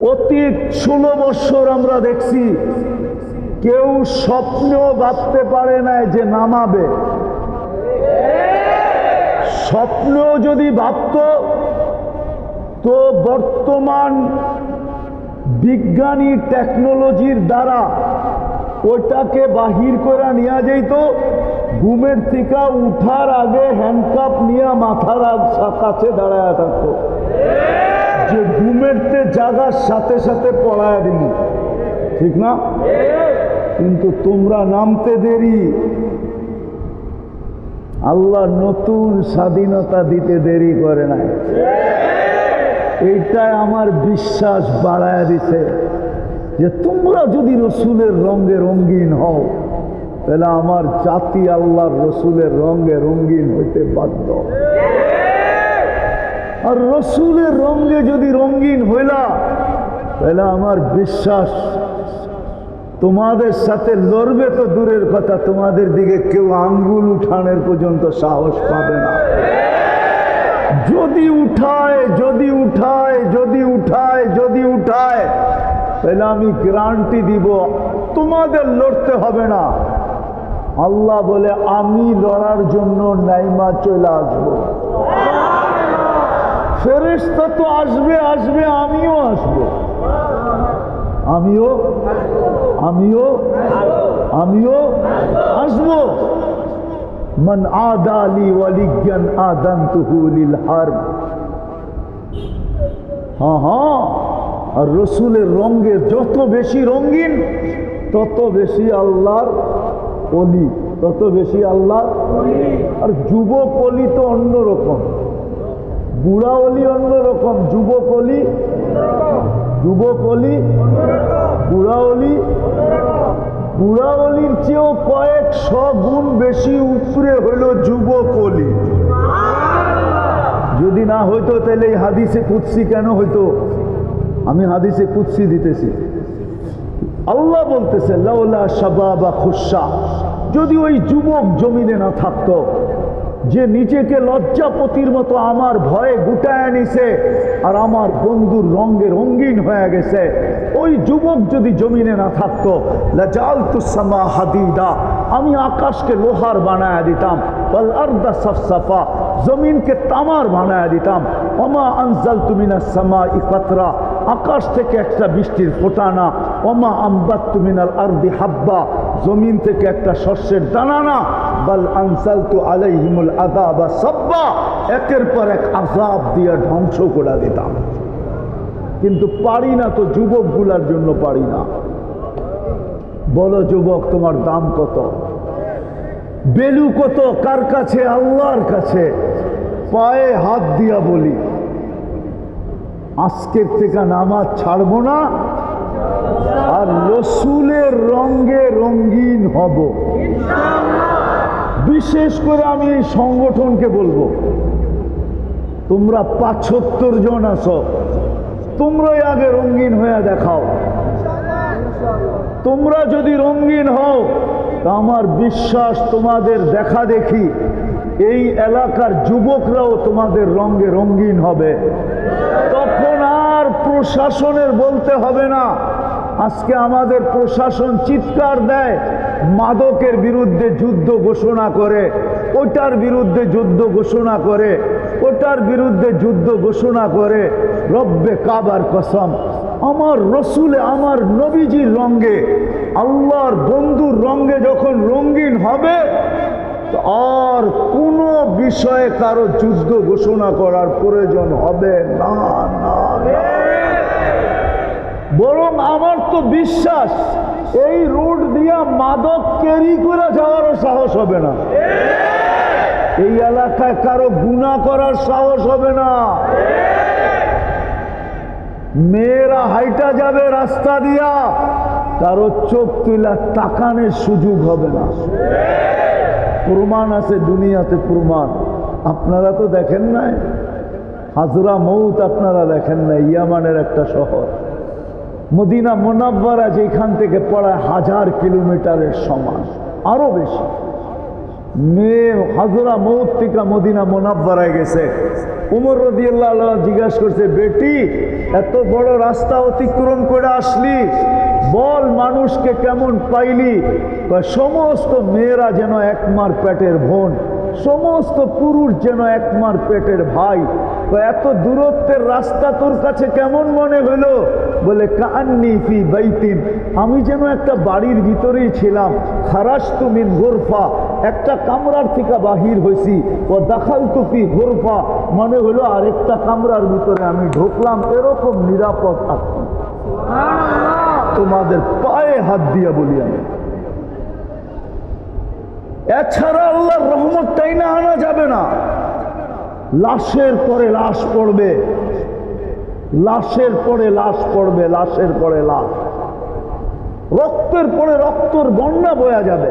অতীত ষোলো বৎসর আমরা দেখছি, কেউ স্বপ্নেও ভাবতে পারে নাই যে নামাবে। স্বপ্ন যদি ভাবত, তো বর্তমান বিজ্ঞানী টেকনোলজির দ্বারা ওইটাকে বাহির করে নিয়ে যাইত ঘুমের থেকে উঠার আগে হ্যান্ডকাপ নিয়ে মাথার কাছে দাঁড়ায় থাকতো। যে ঘুমেরতে জাগার সাথে সাথে পড়ায় দিন ঠিক না? কিন্তু তোমরা নামতে দেরি। আল্লাহ নতুন স্বাধীনতা দিতে দেরি করে নাই। এইটাই আমার বিশ্বাস বাড়ায় দিছে যে তোমরা যদি রসুলের রঙে রঙিন হও, তাহলে আমার জাতি আল্লাহর রসুলের রঙে রঙিন হইতে বাধ্য। আর রসুলের রঙে যদি রঙিন হইলা, তাহলে আমার বিশ্বাস, তোমাদের সাথে লড়বে তো দূরের কথা, তোমাদের দিকে কেউ আঙ্গুল উঠানের পর্যন্ত সাহস পাবে না। যদি উঠায় যদি উঠায় যদি উঠায় যদি উঠায়, তাহলে আমি গ্যারান্টি দিব, তোমাদের লড়তে হবে না। আল্লাহ বলে, আমি লড়ার জন্য নাইমা চলে আসব। ফেরেশতা তো আসবে আসবে আমিও আসবো আমিও আমিও আমিও আসবো من عادى لي وليا آذنته للحرب হ্যাঁ হ্যাঁ আর রসুলের রঙে যত বেশি রঙিন তত বেশি আল্লাহর অলি তত বেশি আল্লাহ আর যুবক অলি তো অন্যরকম বুড়া অলি অন্যরকম যুবক অলি যুবক অলি বুড়া অলি বুড়া অলির চেয়েও কয়েকশ গুণ বেশি উপরে হইল যুবক অলি যদি না হইতো, তাহলে এই হাদিসে কুৎসি কেন হইতো? আমি হাদিসে কুৎসি দিতেছি। আল্লাহ বলতেছে, লাউলা শাবাবা খুশা। যদি ওই যুবক জমিনে না থাকতো যে নিজেকে লজ্জাপতির মতো আমার ভয়ে গুটায় নিছে আর আমার বন্ধুর রঙে রঙিন হয়ে গেছে। ওই যুবক যদি জমিনে না থাকতো লাজালতুসামা হাদিদা, আমি আকাশকে লোহার বানায় দিতাম বল আর্দা সফসফা, জমিনকে তামার বানায় দিতাম। ওমা আনজাল তুমিনা সামা ইকাতরা আকাশ থেকে একটা বৃষ্টির ফোটানা, ওমা আম্বাত তুমিনাল আরদি হাব্বা, জমিন থেকে একটা শস্যের দানা না বাল আনসাল তু আলাইহিমুল সব্বা। একের পর এক আজাব দিয়ে ধ্বংস করে দিতাম। কিন্তু পারি না তো যুবকগুলার জন্য পারি না। বলো যুবক, তোমার দাম কত? বেলু কত? কার কাছে? আল্লাহর কাছে। পায়ে হাত দিয়া বলি, আজকের থেকে নামাজ ছাড়বো না, আর রসুলের রঙে রঙিন হব। বিশেষ করে আমি এই সংগঠনকে বলব। তোমরা পাঁচত্তর জন আছো। তোমরাই আগে রঙিন হয়ে দেখাও। তোমরা যদি রঙিন হও, তা আমার বিশ্বাস তোমাদের দেখা দেখি। এই এলাকার যুবকরাও তোমাদের রঙে রঙিন হবে। তখন আর প্রশাসনের বলতে হবে না। আজকে আমাদের প্রশাসন চিৎকার দেয়। মাদকের বিরুদ্ধে যুদ্ধ ঘোষণা করে, ওটার বিরুদ্ধে যুদ্ধ ঘোষণা করে, ওটার বিরুদ্ধে যুদ্ধ ঘোষণা করে, রব্বে কাবার কসম, আমার রসুলে, আমার নবীজির রঙ্গে আল্লাহর বন্ধুর রঙ্গে যখন রঙিন হবে আর কোনো বিষয়ে কারও যুদ্ধ ঘোষণা করার প্রয়োজন হবে না না। বরং আমার তো বিশ্বাস এই রোড দিয়া মাদক ক্যারি করে যাওয়ারও সাহস হবে না। এই এলাকায় কারও গুণা করার সাহস হবে না। মেয়েরা হাইটা যাবে রাস্তা দিয়া, কারও চোখ তুলা তাকানের সুযোগ হবে না। প্রমাণ আছে, দুনিয়াতে প্রমাণ। আপনারা তো দেখেন নাই? হাজরা মৌত আপনারা দেখেন নাই, ইয়ামানের একটা শহর। মদিনা মোনাব্বারা যেখান থেকে পড়ায় হাজার কিলোমিটারের সমান, আরও বেশি। মেয়ে হাজরা মৌত মদিনা মোনাব্বারায় গেছে। উমর রদিয়াল্লাহ জিজ্ঞাসা করছে, বেটি, এত বড় রাস্তা অতিক্রম করে আসলি, বল মানুষকে কেমন পাইলি? সমস্ত মেয়েরা যেন একমার পেটের বোন, সমস্ত পুরুষ যেন একমার পেটের ভাই এত দূরত্বের রাস্তা তোর কাছে কেমন মনে হলো? বলে কান্নি ফি বাইতিন। আমি যেন একটা বাড়ির ভিতরেই ছিলাম। খারাস তুমিন গোরফা একটা কামরার থেকে বাহির হয়েছি ও দাখাল তুফি গোরফা মনে হলো আরেকটা কামরার ভিতরে আমি ঢুকলাম এরকম নিরাপদ থাকতাম তোমাদের পায়ে হাত দিয়া বলি আমি। এছাড়া আল্লাহর রহমতটাই না আনা যাবে না। লাশের পরে লাশ পড়বে। লাশের পরে লাশ পড়বে, লাশের পরে লাশ। রক্তের পরে রক্তর বন্যা বয়া যাবে।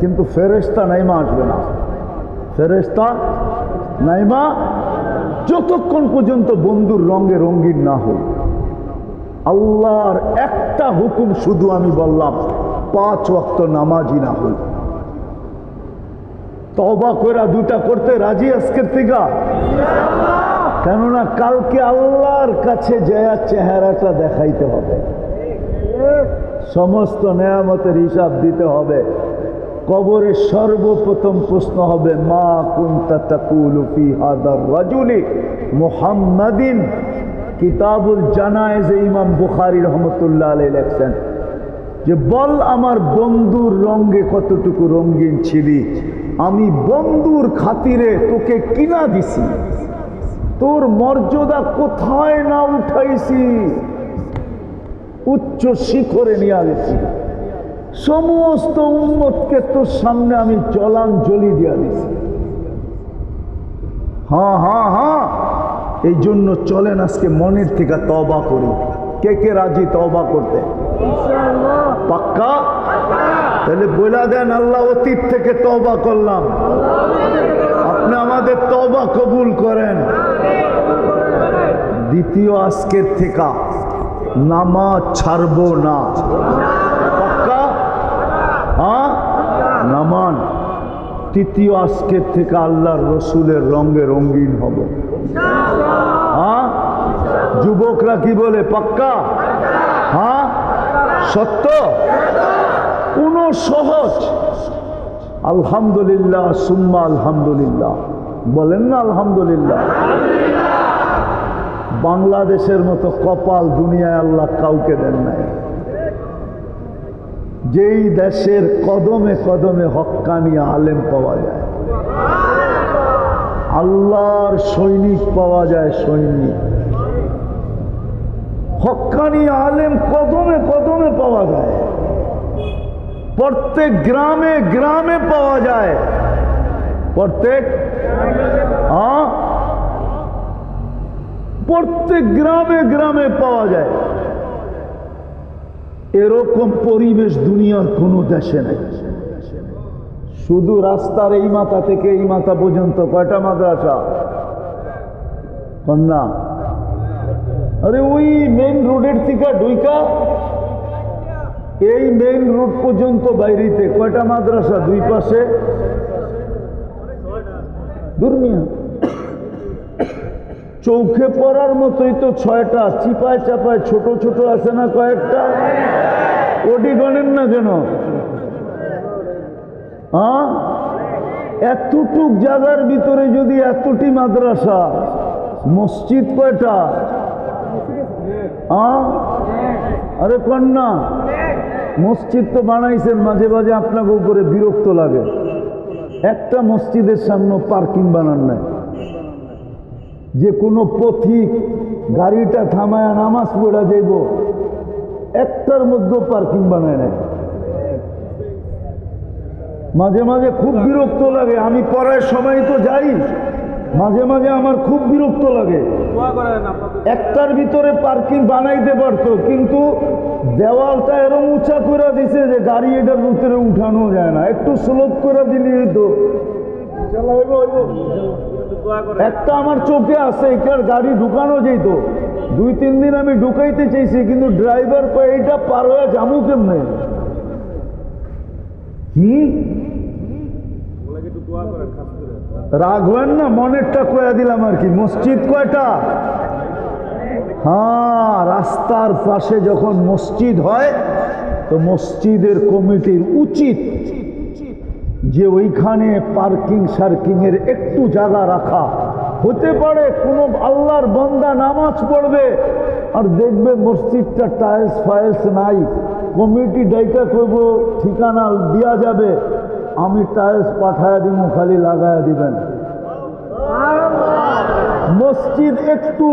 কিন্তু ফেরেস্তা নাইমা আসবে না। ফেরেস্তা নাইমা যতক্ষণ পর্যন্ত বন্ধুর রঙে রঙিন না হই। আল্লাহর একটা হুকুম শুধু আমি বললাম, পাঁচ ওয়াক্ত নামাজি না হই। তবা করে দুটা করতে রাজি আজকের থেকে? কেননা কালকে আল্লাহর কাছে জয়া চেহারাটা দেখাইতে হবে। সমস্ত নেয়ামতের হিসাব দিতে হবে। কবরে সর্বপ্রথম প্রশ্ন হবে, মা কুন্তা তাকুলু ফি হাদার রাজুলি মুহাম্মাদিন? কিতাবুল জানায়েজে ইমাম বুখারি রহমতুল্লাহ আলাইহি লেখছেন যে, বল আমার বন্ধুর রঙ্গে কতটুকু রঙ্গিন ছিলি? আমি বন্ধুর খাতিরে তোকে কিনা দিছি। তোর মর্যাদা কোথায় না উঠাইছি? উচ্চ শিখরে নিয়ে গেছি সমস্ত উন্মতকে তোর সামনে আমি জলাঞ্জলি দিয়া দিছি হ্যাঁ হ্যাঁ হ্যাঁ। এই জন্য চলেন আজকে মনের থেকে তবা করি। কে কে রাজি তবা করতে? পাক্কা? তাহলে বলে দেন আল্লাহ অতীত থেকে তবা করলাম। আপনি আমাদের তবা কবুল করেন। দ্বিতীয় আজকের থেকে নামাজ ছাড়বো না। পাক্কা? হ্যাঁ? নামান। তৃতীয় আজকের থেকে আল্লাহর রসুলের রঙে রঙিন হব। হ্যাঁ? যুবকরা কি বলে, পাক্কা? হ্যাঁ? সত্য? কোন সহজ আলহামদুলিল্লাহ, সুম্মা আলহামদুলিল্লাহ। বলেন না আলহামদুলিল্লাহ। বাংলাদেশের মতো কপাল দুনিয়ায় আল্লাহ কাউকে দেন নাই। যেই দেশের কদমে কদমে হক্কানি আলেম পাওয়া যায়, আল্লাহর সৈনিক পাওয়া যায় সৈনিক। হক্কানি আলেম কদমে কদমে পাওয়া যায়। প্রত্যেক গ্রামে গ্রামে পাওয়া যায়। প্রত্যেক? হ্যাঁ? প্রত্যেক গ্রামে গ্রামে পাওয়া যায়। এরকম পরিবেশ দুনিয়ার কোনো দেশে নেই। শুধু রাস্তার এই মাথা থেকে এই মাথা পর্যন্ত। কয়টা মাদ্রাসা? কন্যা? আরে ওই মেন রোডের থেকে ঢুইকা এই মেইন রোড পর্যন্ত বাইরেতে কয়টা মাদ্রাসা? দুই পাশে? দুর্মিয়া চৌখে পড়ার মতোই তো ছয়টা, চিপায় চাপায় ছোট ছোট আছে না কয়েকটা? ওটি গণেন না কেন হ্যাঁ? এতটুক জায়গার ভিতরে যদি এতটি মাদ্রাসা, মসজিদ কয়টা? হ্যাঁ? আরে কন্যা। মসজিদ তো বানাইছেন, মাঝে মাঝে আপনাকে উপরে বিরক্ত লাগে। একটা মসজিদের সামনে পার্কিং বানান নাই। যে কোনো পথিক গাড়িটা থামায় নামাজ পড়া যাইব, একটার মধ্যে পার্কিং বানায় নাই। মাঝে মাঝে খুব বিরক্ত লাগে, আমি পড়ার সময় তো যাই। মাঝে মাঝে আমার খুব বিরক্ত লাগে। একটার ভিতরে পার্কিং বানাইতে পারতো কিন্তু দেওয়ালটা এরম উঁচা করে দিছে যে গাড়ি এটার ভিতরে উঠানো যায় না। একটু স্লোপ করে দিলি তো একটা আমার চোখে আছে এটার গাড়ি ঢুকানো যেত। দুই তিন দিন আমি ঢুকাইতে চাইছি কিন্তু ড্রাইভার কয় এইটা পার হয়ে যাব কেমনে? হুম রাখবেন না, মনেরটা কয়া দিলাম আর কি, মসজিদ কয়টা? হ্যাঁ রাস্তার পাশে যখন মসজিদ হয়, তো মসজিদের কমিটির উচিত যে ওইখানে পার্কিং সার্কিং এর একটু জায়গা রাখা। হতে পারে কোনো আল্লাহর বন্দা নামাজ পড়বে আর দেখবে মসজিদটা টাইলস ফাইলস নাই। কমিটি ডাইকা করব ঠিকানা দেওয়া যাবে। আমি টাইলস পাঠায় দিব, খালি লাগায় দিবেন। মসজিদ একটু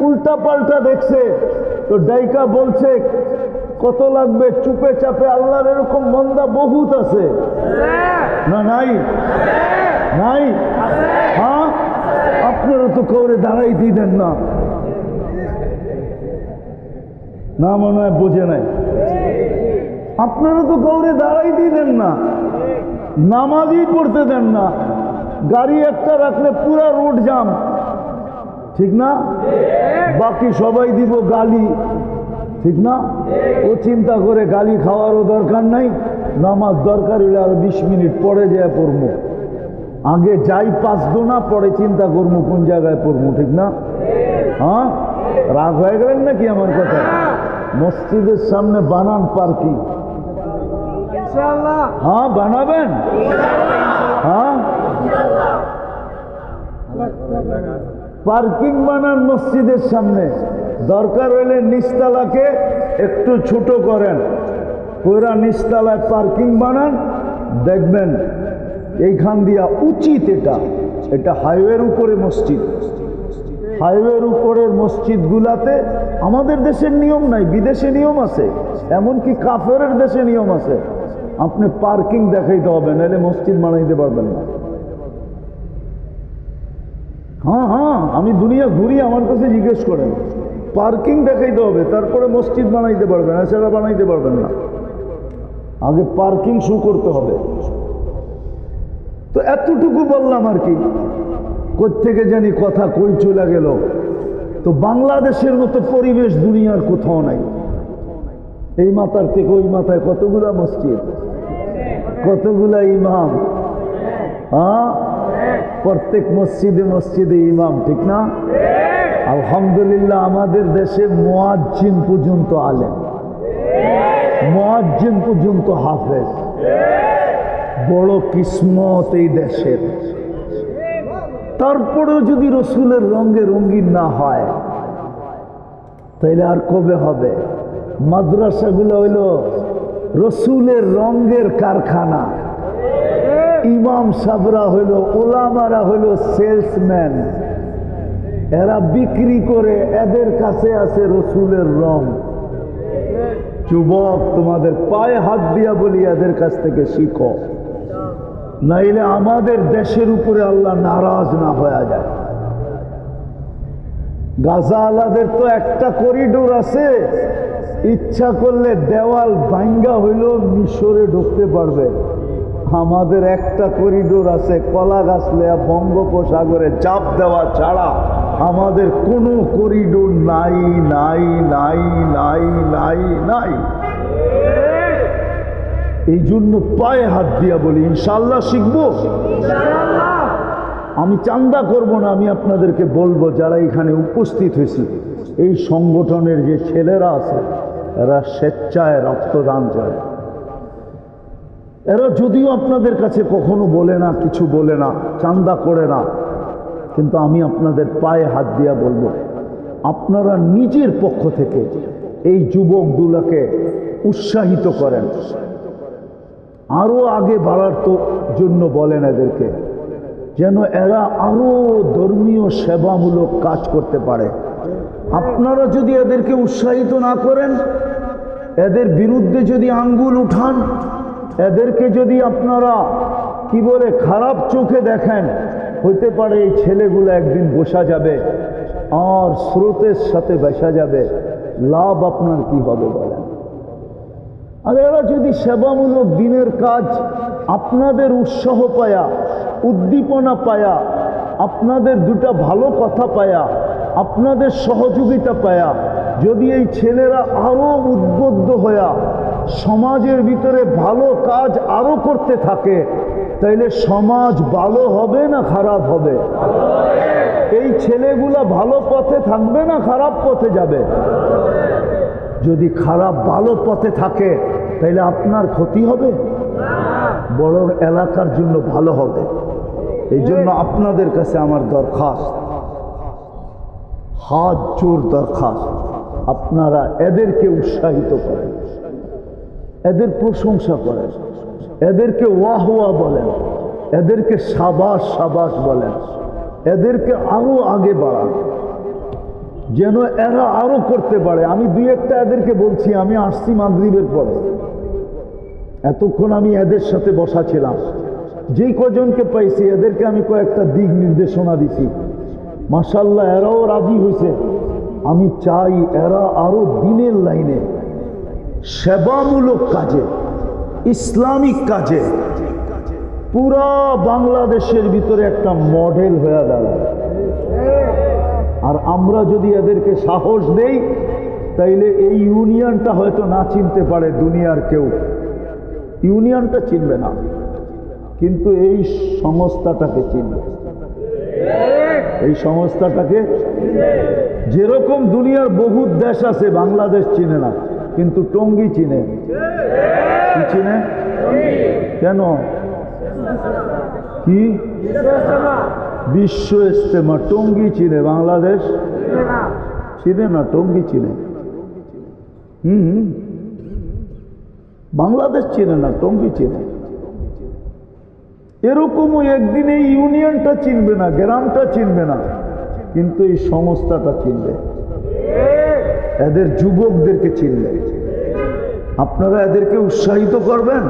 উল্টা পাল্টা দেখছে, তো ডাইকা বলছে, কত লাগবে? চুপে চাপে আল্লাহর এরকম মন্দা বহুত আছে। না, নাই? নাই? হ্যাঁ? আপনারা তো কৌরে দাঁড়াই দিলেন না। না মনে হয় বোঝে নাই। আপনারা তো গৌরে দাঁড়াই দিলেন না। নামাজই পড়তে দেন না। গাড়ি একটা রাখলে পুরা রোড জাম ঠিক না? বাকি সবাই দিব গালি। ঠিক না? ও চিন্তা করে গালি খাওয়ারও দরকার নাই। নামাজ দরকার হলে আরও বিশ মিনিট পরে যায় পড়ব আগে যাই পাঁচ না পরে চিন্তা করব কোন জায়গায় পড়ব ঠিক না? হ্যাঁ? রাগ হয়ে গেলেন নাকি আমার কথা? মসজিদের সামনে বানান পার্কিং। হ্যাঁ বানাবেন। হ্যাঁ। পার্কিং বানান মসজিদের সামনে। দরকার হইলে নিস্তালাকে একটু ছোট করেন। পুরা নিস্তালায় পার্কিং বানান। দেখবেন এইখান দিয়া উচিত এটা। এটা হাইওয়ের উপরে মসজিদ। হাইওয়ের উপরের মসজিদগুলাতে আমাদের দেশের নিয়ম নাই, বিদেশে নিয়ম আছে। এমনকি কাফের দেশে নিয়ম আছে। আপনি পার্কিং দেখাইতে হবে, নাহলে মসজিদ বানাইতে পারবেন না। হ্যাঁ হ্যাঁ আমি দুনিয়া ঘুরি, আমার কাছে জিজ্ঞেস করেন। পার্কিং দেখাইতে হবে, তারপরে মসজিদ বানাইতে পারবেন, এছাড়া বানাইতে পারবেন না। আগে পার্কিং শু করতে হবে। তো এতটুকু বললাম আর কি। থেকে জানি কথা কই চলে গেল। তো বাংলাদেশের মতো পরিবেশ দুনিয়ার কোথাও নাই। এই মাথার থেকে ওই মাথায় কতগুলা মসজিদ? কতগুলা ইমাম? হ্যাঁ? প্রত্যেক মসজিদে মসজিদে ইমাম, ঠিক না? আলহামদুলিল্লাহ, আমাদের দেশে মোয়াজ্জিন পর্যন্ত আলেন মোয়াজ্জিন পর্যন্ত হাফেজ। বড় কিসমত এই দেশের। তারপরেও যদি রসুলের রঙে রঙিন না হয়, তাইলে আর কবে হবে? মাদ্রাসাগুলো হইল রসুলের রঙের কারখানা। ইমাম সাবরা হইল ওলামারা হইল সেলসম্যান এরা বিক্রি করে এদের কাছে আছে রসুলের রং। যুবক, তোমাদের পায়ে হাত দিয়া বলি, এদের কাছ থেকে শিখো। নাইলে আমাদের দেশের উপরে আল্লাহ নারাজ না হয়ে যায়। গাজা আলাদের তো একটা করিডোর আছে ইচ্ছা করলে দেওয়াল ভাঙ্গা হইল মিশরে ঢুকতে পারবে। আমাদের একটা করিডোর আছে, কলা গাছ লেয়া বঙ্গোপসাগরে চাপ দেওয়া ছাড়া আমাদের কোনো করিডোর নাই নাই নাই নাই নাই নাই। এই জন্য পায়ে হাত দিয়া বলি ইনশাল্লাহ শিখব। আমি চান্দা করব না, আমি আপনাদেরকে বলব, যারা এখানে উপস্থিত হয়েছি, এই সংগঠনের যে ছেলেরা আছে এরা স্বেচ্ছায় রক্তদান করে। এরা যদিও আপনাদের কাছে কখনো বলে না, কিছু বলে না, চান্দা করে না, কিন্তু আমি আপনাদের পায়ে হাত দিয়া বলব, আপনারা নিজের পক্ষ থেকে এই যুবক দুলাকে উৎসাহিত করেন। আরও আগে বাড়ার তো জন্য বলেন এদেরকে, যেন এরা আরও ধর্মীয় সেবামূলক কাজ করতে পারে। আপনারা যদি এদেরকে উৎসাহিত না করেন, এদের বিরুদ্ধে যদি আঙ্গুল উঠান, এদেরকে যদি আপনারা, কি বলে, খারাপ চোখে দেখেন, হইতে পারে এই ছেলেগুলো একদিন বসা যাবে, আর স্রোতের সাথে বেসা যাবে, লাভ আপনার কি হবে বলেন? আর এরা যদি সেবামূলক দিনের কাজ আপনাদের উৎসাহ পায়া, উদ্দীপনা পায়া, আপনাদের দুটা ভালো কথা পায়া আপনাদের সহযোগিতা পায়া, যদি এই ছেলেরা আরও উদ্বুদ্ধ হইয়া সমাজের ভিতরে ভালো কাজ আরও করতে থাকে, তাইলে সমাজ ভালো হবে না খারাপ হবে? এই ছেলেগুলা ভালো পথে থাকবে না খারাপ পথে যাবে? যদি খারাপ ভালো পথে থাকে, তাইলে আপনার ক্ষতি হবে? বড় এলাকার জন্য ভালো হবে। এই জন্য আপনাদের কাছে আমার দরখাস্ত। হাত জোর দরখাস্ত আপনারা এদেরকে উৎসাহিত করেন। এদের প্রশংসা করেন। এদেরকে ওয়াহ ওয়া বলেন। এদেরকে সাবাস সাবাস বলেন। এদেরকে আরও আগে বাড়ান। যেন এরা আরও করতে পারে। আমি দুই একটা এদেরকে বলছি, আমি আসছি মাগরিবের পরে। এতক্ষণ আমি এদের সাথে বসা ছিলাম। যেই কজনকে পাইছি, এদেরকে আমি কয়েকটা দিক নির্দেশনা দিছি। মাসাল্লাহ এরাও রাজি হয়েছে। আমি চাই এরা আরও দিনের লাইনে সেবামূলক কাজে, ইসলামিক কাজে, পুরা বাংলাদেশের ভিতরে একটা মডেল হয়ে দাঁড়ায়। আর আমরা যদি এদেরকে সাহস দেই, তাইলে এই ইউনিয়নটা হয়তো না চিনতে পারে দুনিয়ার কেউ। ইউনিয়নটা চিনবে না, কিন্তু এই সংস্থাটাকে চিনবে। এই সংস্থাটাকে যেরকম দুনিয়ার বহু দেশ আছে, বাংলাদেশ চিনে না, কিন্তু টঙ্গি চিনে। কি চিনে? কেন? কি? বিশ্ব ইস্তেমা টঙ্গি চিনে, বাংলাদেশ চিনে না, টঙ্গি চিনে। হুম। বাংলাদেশ চিনে না, টঙ্গি চিনে। এরকমও একদিন এই ইউনিয়নটা চিনবে না, গ্রামটা চিনবে না, কিন্তু এই সংস্থাটা চিনবে। এদের যুবকদেরকে চিনবে। আপনারা এদেরকে উৎসাহিত করবেন?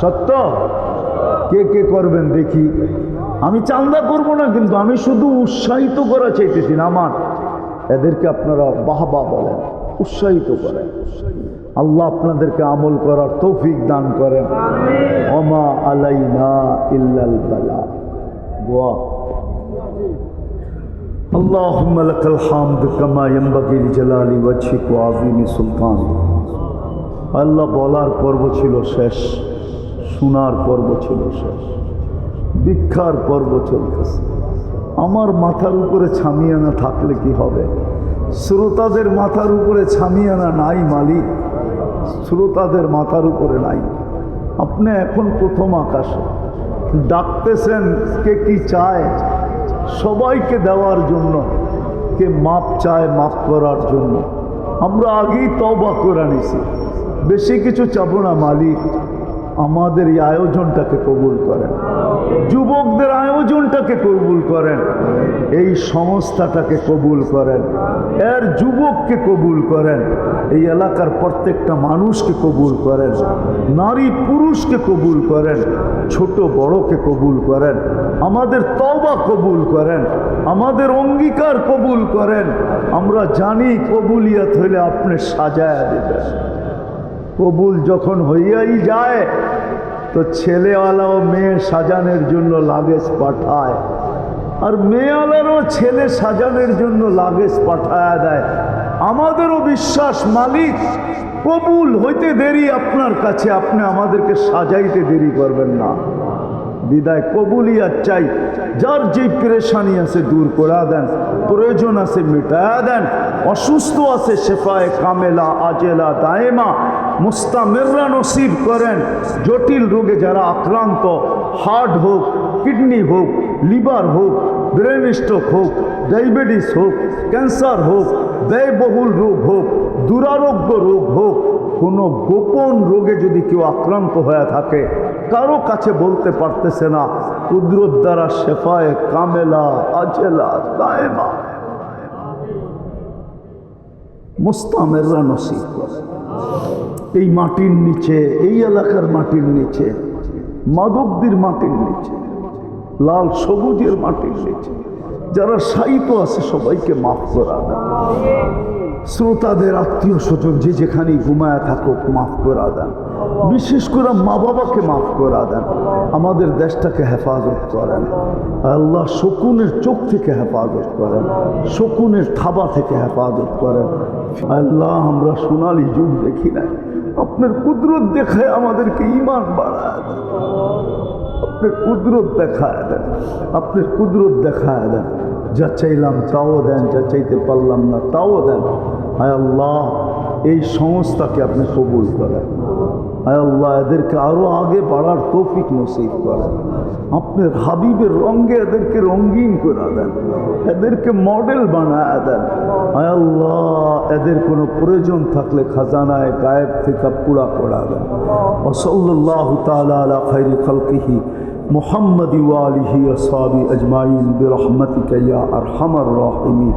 সত্য? কে কে করবেন দেখি। আমি চান্দা করব না, কিন্তু আমি শুধু উৎসাহিত করা চাইতেছি না, আমার। এদেরকে আপনারা বাহবা বলেন। উৎসাহিত করেন আল্লাহ আপনাদেরকে আমল করার তৌফিক দান করেন অমা আলাইনা ইল্লাল বালা দোয়া اللهم لك الحمد كما ينبغي لجلال وجهك وعظيم سلطانك আল্লাহ বলার পর্ব ছিল শেষ শোনার পর্ব ছিল শেষ ভিক্ষার পর্ব চলতেছে আমার মাথার উপরে ছামিয়ানা থাকলে কি হবে শ্রোতাদের মাথার উপরে ছামিয়ানা নাই মালিক। শ্রোতাদের মাথার উপরে নাই। আপনি এখন প্রথম আকাশে। ডাকতেছেন, কে কি চায়? সবাইকে দেওয়ার জন্য। কে মাপ চায়, মাপ করার জন্য। আমরা আগেই তবা করে নিছি। বেশি কিছু চাবো না মালিক। আমাদের এই আয়োজনটাকে কবুল করেন। যুবকদের আয়োজনটাকে কবুল করেন, এই সংস্থাটাকে কবুল করেন, এর যুবককে কবুল করেন, এই এলাকার প্রত্যেকটা মানুষকে কবুল করেন, নারী পুরুষকে কবুল করেন, ছোট বড়কে কবুল করেন, আমাদের তবা কবুল করেন, আমাদের অঙ্গীকার কবুল করেন, আমরা জানি কবুলিয়াত হইলে আপনি সাজায়া দেবেন। কবুল যখন হইয়াই যায় তো ছেলেওয়ালাও মেয়ে সাজানোর জন্য লাগেজ পাঠায়। আর মেয়েওয়ালারও ছেলে সাজানোর জন্য লাগেজ পাঠায় দেয়। আমাদেরও বিশ্বাস, মালিক, কবুল হইতে দেরি আপনার কাছে, আপনি আমাদেরকে সাজাইতে দেরি করবেন না। বিদায় কবুলিয়াত চাই। যার যে পেরেশানি আছে দূর করা দেন, প্রয়োজন আছে মিটায়া দেন, অসুস্থ আছে শেফায় কামেলা, আজেলা, দায়েমা মুস্তামেররা নসিব করেন জটিল রোগে যারা আক্রান্ত, হার্ট হোক, কিডনি হোক, লিভার হোক, ব্রেন স্ট্রোক হোক, ডায়াবেটিস হোক, ক্যান্সার হোক, ব্যয়বহুল রোগ হোক, দুরারোগ্য রোগ হোক, কোনো গোপন রোগে যদি কেউ আক্রান্ত হয়ে থাকে, কারও কাছে বলতে পারতেছে না কুদরত দ্বারা শেফায় কামেলা, আজেলা, দায়েমা। মোস্তামেররা নসিব এই মাটির নিচে, এই এলাকার মাটির নিচে মাদকদের মাটির নিচে, লাল সবুজের মাটির নিচে, যারা সাহিত্য আছে সবাইকে মাফ করা দেন শ্রোতাদের, আত্মীয় স্বজন যে যেখানেই ঘুমায় থাকুক, মাফ করা দেন বিশেষ করে মা বাবাকে মাফ করা দেন আমাদের দেশটাকে হেফাজত করেন। আল্লাহ শকুনের চোখ থেকে হেফাজত করেন। শকুনের থাবা থেকে হেফাজত করেন। আল্লাহ, আমরা সোনালি যুগ দেখি না। আপনার কুদরত দেখায় আমাদেরকে ইমান বাড়ায় দেন। আপনার কুদরত দেখায় দেন। আপনার কুদরত দেখায় দেন। যা চাইলাম তাও দেন, যা চাইতে পারলাম না তাও দেন। আয় আল্লাহ, এই সংস্থাকে আপনি কবুল করেন। হায় আল্লাহ এদেরকে আরও আগে বাড়ার তৌফিক নসিব করেন আপনার হাবিবের রঙ্গে এদেরকে রঙ্গিন করে দেন এদেরকে মডেল বানায় দেন হায় আল্লাহ এদের কোনো প্রয়োজন থাকলে খাজানায় গায়েব থেকে পুরা করা দেন ওসল্লাহ তালা আলা খাইরি খালকিহি মোহাম্মদ ওয়ালিহি আসাবি আজমাইন বিরহমতিকা ইয়া আরহামার রাহিমিন